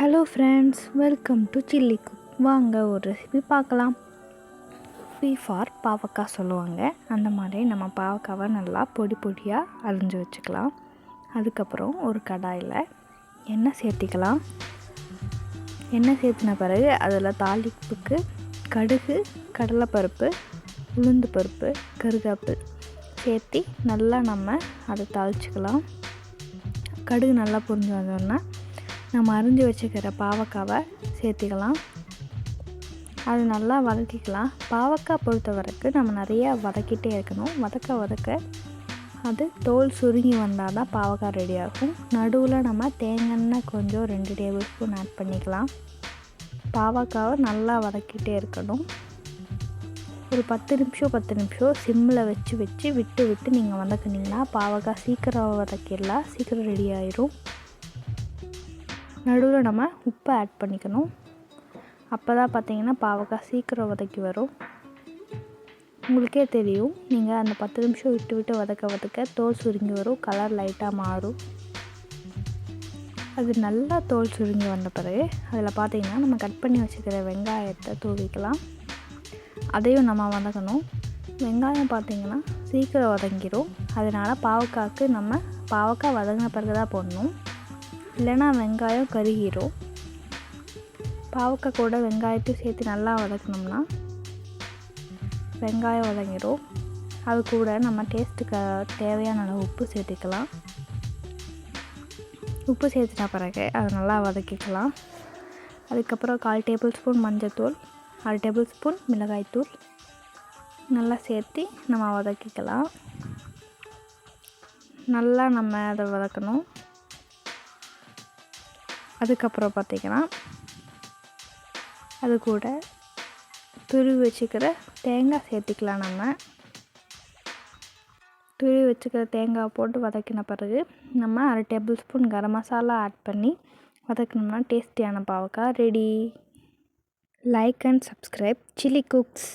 Hello friends welcome to chilli cook வாங்க ஒரு recipe பார்க்கலாம். ஃபீ ஃபார் பாவக்காய் சொல்லுவாங்க. அந்த மாதிரி நம்ம பாவக்காவை நல்லா பொடி பொடியாக அரிஞ்சு வச்சுக்கலாம். அதுக்கப்புறம் ஒரு கடாயில் எண்ணெய் சேர்த்திக்கலாம். எண்ணெய் சேர்த்தின பிறகு அதில் தாளிப்புக்கு கடுகு கடலைப்பருப்பு உளுந்து பருப்பு கருகாப்பு சேர்த்தி நல்லா நம்ம அதை தாளிச்சிக்கலாம். கடுகு நல்லா புரிஞ்சு வந்தோன்னா நம்ம அரிஞ்சு வச்சுக்கிற பாவக்காவை சேர்த்திக்கலாம். அது நல்லா வதக்கிக்கலாம். பாவக்காய் பொறுத்த வரைக்கும் நம்ம நிறையா வதக்கிட்டே இருக்கணும். வதக்க வதக்க அது தோல் சுருங்கி வந்தால் தான் பாவக்காய் ரெடி ஆகும். நடுவில் நம்ம தேங்காய் கொஞ்சம் ரெண்டு டேபிள் ஸ்பூன் ஆட் பண்ணிக்கலாம். பாவக்காவை நல்லா வதக்கிட்டே இருக்கணும். ஒரு பத்து நிமிஷம் பத்து நிமிஷம் சிம்மில் வச்சு வச்சு விட்டு விட்டு நீங்கள் வதக்குனிங்கன்னா பாவக்காய் சீக்கிரம் வதக்கிடலாம். சீக்கிரம் ரெடி ஆயிரும். நடுவில் நம்ம உப்பை ஆட் பண்ணிக்கணும். அப்போ தான் பார்த்தீங்கன்னா பாவக்காய் சீக்கிரம் வதக்கி வரும். உங்களுக்கே தெரியும் நீங்கள் அந்த பத்து நிமிஷம் விட்டு விட்டு வதக்க வதக்க தோல் சுருங்கி வரும் கலர் லைட்டாக மாறும். அது நல்லா தோல் சுருங்கி வந்த பிறகு அதில் பார்த்தீங்கன்னா நம்ம கட் பண்ணி வச்சுக்கிற வெங்காயத்தை தூவிக்கலாம். அதையும் நம்ம வதக்கணும். வெங்காயம் பார்த்திங்கன்னா சீக்கிரம் வதங்கிடும் அதனால் பாவக்காய்க்கு நம்ம பாவக்காய் வதங்கின பிறகு தான் போடணும். இல்லைன்னா வெங்காயம் கருகிரும் பாவக்காய் கூட வெங்காயத்தையும் சேர்த்து நல்லா வதக்கணும்னா வெங்காயம் வதங்கிடும் அது கூட நம்ம டேஸ்ட்டுக்கு தேவையான அளவு உப்பு சேர்த்துக்கலாம். உப்பு சேர்த்துட்ட பிறகு அதை நல்லா வதக்கிக்கலாம். அதுக்கப்புறம் கால் டேபிள் ஸ்பூன் மஞ்சத்தூள் அரை டேபிள் ஸ்பூன் மிளகாய்த்தூள் நல்லா சேர்த்து நம்ம வதக்கிக்கலாம். நல்லா நம்ம அதை வதக்கணும். அதுக்கப்புறம் பார்த்திங்கன்னா அது கூட துருவி வச்சுக்கிற தேங்காய் சேர்த்துக்கலாம் நம்ம. துருவி வச்சுக்கிற தேங்காய் போட்டு வதக்கின பிறகு நம்ம அரை tablespoon garam masala add பண்ணி வதக்கினோம்னா டேஸ்டியான பாவக்காய் ready like and subscribe chilli cooks